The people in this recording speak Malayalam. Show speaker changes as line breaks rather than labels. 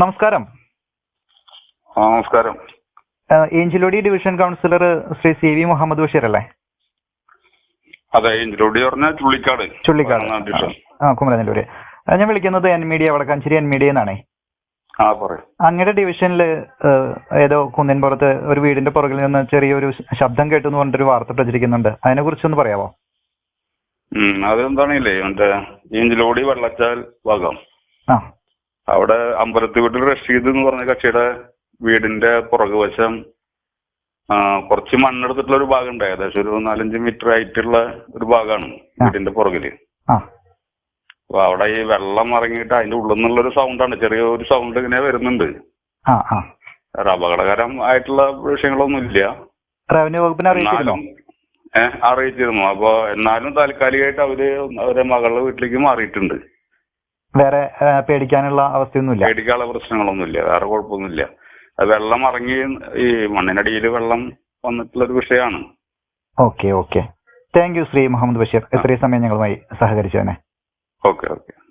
നമസ്കാരം.
നമസ്കാരം.
ഏഞ്ചലോടി division councillor Shri C V Muhammad Basheer അല്ലേ
അതെ ഏഞ്ചലോടി പറഞ്ഞാൽ ചുള്ളിക്കാട്.
ചുള്ളിക്കാട്. ആ കുമരനെല്ലൂര്. ഞാൻ വിളിക്കുന്നത് N media Vadakkanchery N media എന്നാണേ. അങ്ങയുടെ ഡിവിഷനിൽ ഏതോ കുന്നിൻപുറത്ത് ഒരു വീടിന്റെ പുറകിൽ നിന്ന് ചെറിയൊരു ശബ്ദം കേട്ടു എന്ന് പറഞ്ഞിട്ടൊരു വാർത്ത പ്രചരിക്കുന്നുണ്ട്. അതിനെ കുറിച്ചൊന്ന് പറയാമോ
അതെന്താണല്ലേ അതെന്താണെങ്കിലേ മറ്റേ ഏഞ്ചലോടി വെള്ളച്ചാൽ ഭാഗം
ആ.
അവിടെ അമ്പലത്തിൽ വീട്ടിൽ റഷീദ് എന്ന് പറഞ്ഞ കക്ഷിയുടെ വീടിന്റെ പുറകുവശം കുറച്ച് മണ്ണെടുത്തിട്ടുള്ള ഒരു ഭാഗം ഉണ്ട് ഏകദേശം ഒരു നാലഞ്ച് മീറ്റർ ആയിട്ടുള്ള ഒരു ഭാഗമാണ് വീടിന്റെ
പുറകിൽ
അപ്പൊ അവിടെ ഈ വെള്ളം ഇറങ്ങിയിട്ട് അതിന്റെ ഉള്ളിൽ നിന്നുള്ള ഒരു സൗണ്ടാണ് ചെറിയ ഒരു സൗണ്ട് ഇങ്ങനെ വരുന്നുണ്ട് അപകടകരം ആയിട്ടുള്ള വിഷയങ്ങളൊന്നും ഇല്ല.
റവന്യൂ വകുപ്പിനെ അറിയിച്ചിരുന്നു?
അപ്പൊ എന്നാലും താൽക്കാലികമായിട്ട് അവർ അവരെ മകളുടെ വീട്ടിലേക്ക് മാറിയിട്ടുണ്ട്.
വേറെ പേടിക്കാനുള്ള അവസ്ഥയൊന്നുമില്ല.
പേടിക്കാനുള്ള പ്രശ്നങ്ങളൊന്നുമില്ല. വേറെ കുഴപ്പമൊന്നുമില്ല. അത് വെള്ളം ഇറങ്ങി ഈ മണ്ണിനടിയിൽ വെള്ളം വന്നിട്ടുള്ള ഒരു വിഷയമാണ്.
Okay okay. Thank you Shri Muhammad Basheer. ഇത്രയും സമയം ഞങ്ങളുമായി സഹകരിച്ചതിനെ.
Okay okay.